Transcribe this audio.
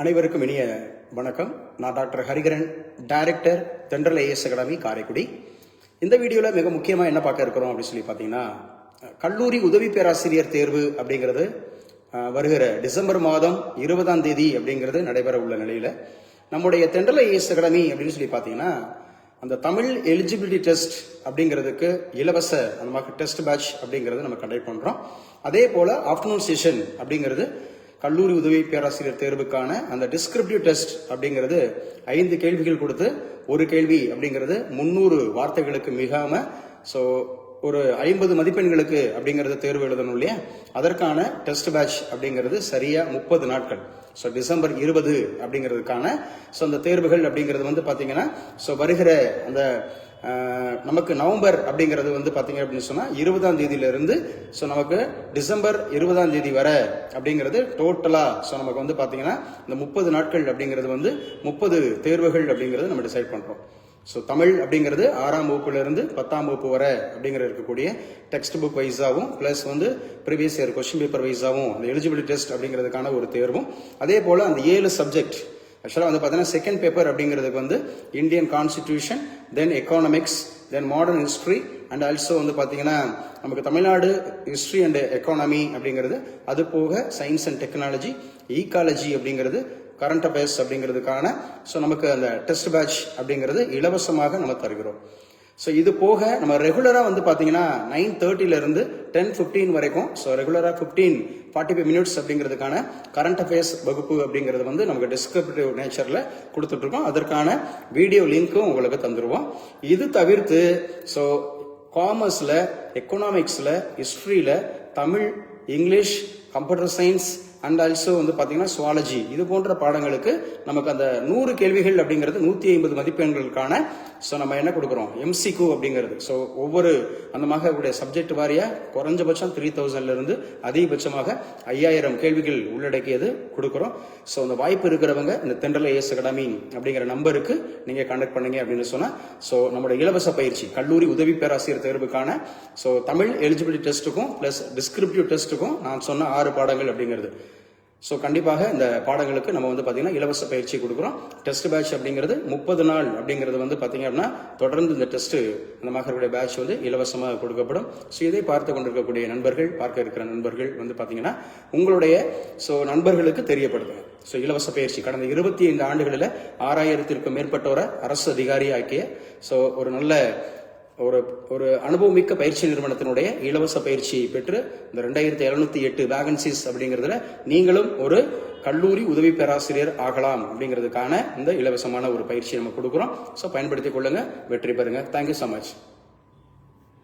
அனைவருக்கும் இனிய வணக்கம். நான் doctor Harikaran director Thendral A S academy Karaikudi. இந்த வீடியோவில் மிக முக்கியமாக என்ன பார்க்க இருக்கிறோம் அப்படின்னு சொல்லி பார்த்தீங்கன்னா கல்லூரி உதவி பேராசிரியர் தேர்வு அப்படிங்கிறது வருகிற டிசம்பர் மாதம் இருபதாம் தேதி அப்படிங்கிறது நடைபெற உள்ள நிலையில் நம்முடைய தென்றல் ஏஎஸ் அகாடமி அப்படின்னு சொல்லி பார்த்தீங்கன்னா அந்த தமிழ் எலிஜிபிலிட்டி டெஸ்ட் அப்படிங்கிறதுக்கு இலவச அந்த மாதிரி டெஸ்ட் பேட்ச் அப்படிங்கிறது நம்ம கண்டக்ட் பண்ணுறோம் அதே போல் ஆஃப்டர்நூன் செஷன் அப்படிங்கிறது கல்லூரி உதவி பேராசிரியர் தேர்வுக்கான அந்த டிஸ்கிரிப்டிவ் டெஸ்ட் அப்படிங்கிறது ஐந்து கேள்விகள் கொடுத்து ஒரு கேள்வி அப்படிங்கிறது முந்நூறு வார்த்தைகளுக்கு மிகாம ஸோ ஒரு ஐம்பது மதிப்பெண்களுக்கு அப்படிங்கிறது தேர்வு எழுதணும் இல்லையா? அதற்கான டெஸ்ட் பேட்ச் அப்படிங்கிறது சரியா முப்பது நாட்கள். ஸோ டிசம்பர் இருபது அப்படிங்கிறதுக்கான ஸோ அந்த தேர்வுகள் அப்படிங்கிறது வந்து பார்த்தீங்கன்னா ஸோ வருகிற அந்த நமக்கு நவம்பர் அப்படிங்கிறது வந்து பார்த்தீங்க அப்படின்னு சொன்னால் இருபதாம் தேதியிலிருந்து ஸோ நமக்கு டிசம்பர் இருபதாம் தேதி வரை அப்படிங்கிறது டோட்டலாக ஸோ நமக்கு வந்து பார்த்தீங்கன்னா இந்த முப்பது நாட்கள் அப்படிங்கிறது வந்து முப்பது தேர்வுகள் அப்படிங்கிறது நம்ம டிசைட் பண்ணுறோம் ஸோ தமிழ் அப்படிங்கிறது ஆறாம் வகுப்புலேருந்து பத்தாம் வகுப்பு வரை அப்படிங்கிற இருக்கக்கூடிய டெக்ஸ்ட் புக் வைஸாகவும் ப்ளஸ் வந்து ப்ரீவியஸ் இயர் கொஸ்டின் பேப்பர் வைஸாகவும் அந்த எலிஜிபிலிட்டி டெஸ்ட் அப்படிங்கிறதுக்கான ஒரு தேர்வும். அதே போல் அந்த ஏழு சப்ஜெக்ட் ஆக்சுவலாக வந்து பார்த்தீங்கன்னா செகண்ட் பேப்பர் அப்படிங்கிறதுக்கு வந்து Indian constitution then economics then modern history and also வந்து பார்த்தீங்கன்னா நமக்கு தமிழ்நாடு ஹிஸ்ட்ரி அண்ட் எக்கானமி அப்படிங்கிறது அது போக சயின்ஸ் அண்ட் டெக்னாலஜி ஈகாலஜி அப்படிங்கிறது கரண்ட் அஃபேர்ஸ் அப்படிங்கிறதுக்கான ஸோ நமக்கு அந்த டெஸ்ட் பேட்ச் அப்படிங்கிறது இலவசமாக நம்ம தருகிறோம். ஸோ இது போக நம்ம ரெகுலராக வந்து பார்த்தீங்கன்னா நைன் தேர்ட்டிலேருந்து டென் ஃபிஃப்டீன் வரைக்கும் ஸோ ரெகுலராக ஃபிஃப்டீன் ஃபார்ட்டி ஃபைவ் மினிட்ஸ் அப்படிங்கிறதுக்கான கரண்ட் அஃபேர்ஸ் வகுப்பு அப்படிங்கிறது வந்து நமக்கு டிஸ்கிரிப்டிவ் நேச்சரில் கொடுத்துட்ருக்கோம். அதற்கான வீடியோ லிங்க்கும் உங்களுக்கு தந்துடுவோம் இது தவிர்த்து ஸோ காமர்ஸில் எக்கனாமிக்ஸில் ஹிஸ்ட்ரியில் Tamil English computer science and also வந்து பார்த்தீங்கன்னா சுவாலஜி இது போன்ற பாடங்களுக்கு நமக்கு அந்த நூறு கேள்விகள் அப்படிங்கிறது நூற்றி ஐம்பது மதிப்பெண்களுக்கான ஸோ நம்ம என்ன கொடுக்குறோம்? எம்சிக்யூ அப்படிங்கிறது. ஸோ ஒவ்வொரு அந்த மாதிரி சப்ஜெக்ட் வாரியாக குறைஞ்சபட்சம் த்ரீ இருந்து அதிகபட்சமாக ஐயாயிரம் கேள்விகள் உள்ளடக்கியது கொடுக்குறோம். ஸோ அந்த வாய்ப்பு இருக்கிறவங்க இந்த தென்றல ஏஎஸ் அகாடமி அப்படிங்கிற நம்பருக்கு நீங்கள் கான்டாக்ட் பண்ணுங்க அப்படின்னு சொன்னால் ஸோ நம்மளோட இலவச பயிற்சி கல்லூரி உதவி பேராசிரியர் தேர்வுக்கான ஸோ தமிழ் எலிஜிபிலிட்டி டெஸ்ட்டுக்கும் ப்ளஸ் டிஸ்கிரிப்டிவ் டெஸ்ட்டுக்கும் நான் சொன்ன ஆறு பாடங்கள் அப்படிங்கிறது. ஸோ கண்டிப்பாக இந்த பாடங்களுக்கு நம்ம வந்து பார்த்தீங்கன்னா இலவச பயிற்சி கொடுக்குறோம். டெஸ்ட் பேட்ச் அப்படிங்கிறது முப்பது நாள் அப்படிங்கிறது வந்து பார்த்தீங்க அப்படின்னா தொடர்ந்து இந்த டெஸ்ட் இந்த மகருடைய பேட்ச் வந்து இலவசமாக கொடுக்கப்படும். ஸோ இதை பார்த்து கொண்டிருக்கக்கூடிய நண்பர்கள் பார்க்க இருக்கிற நண்பர்கள் வந்து பார்த்தீங்கன்னா உங்களுடைய ஸோ நண்பர்களுக்கு தெரியப்படுத்துங்க. ஸோ இலவச பயிற்சி கடந்த இருபத்தி ஐந்து ஆண்டுகளில் ஆறாயிரத்திற்கும் மேற்பட்டோரை அரசு அதிகாரியாக்கிய ஸோ ஒரு நல்ல ஒரு ஒரு அனுபவமிக்க பயிற்சி நிறுவனத்தினுடைய இலவச பயிற்சியை பெற்று இந்த ரெண்டாயிரத்தி எழுநூத்தி எட்டு வேகன்சிஸ் அப்படிங்கிறதுல நீங்களும் ஒரு கல்லூரி உதவி பேராசிரியர் ஆகலாம் அப்படிங்கிறதுக்கான இந்த இலவசமான ஒரு பயிற்சி நம்ம கொடுக்குறோம். ஸோ பயன்படுத்திக் கொள்ளுங்க வெற்றி பெறுங்க. Thank you so much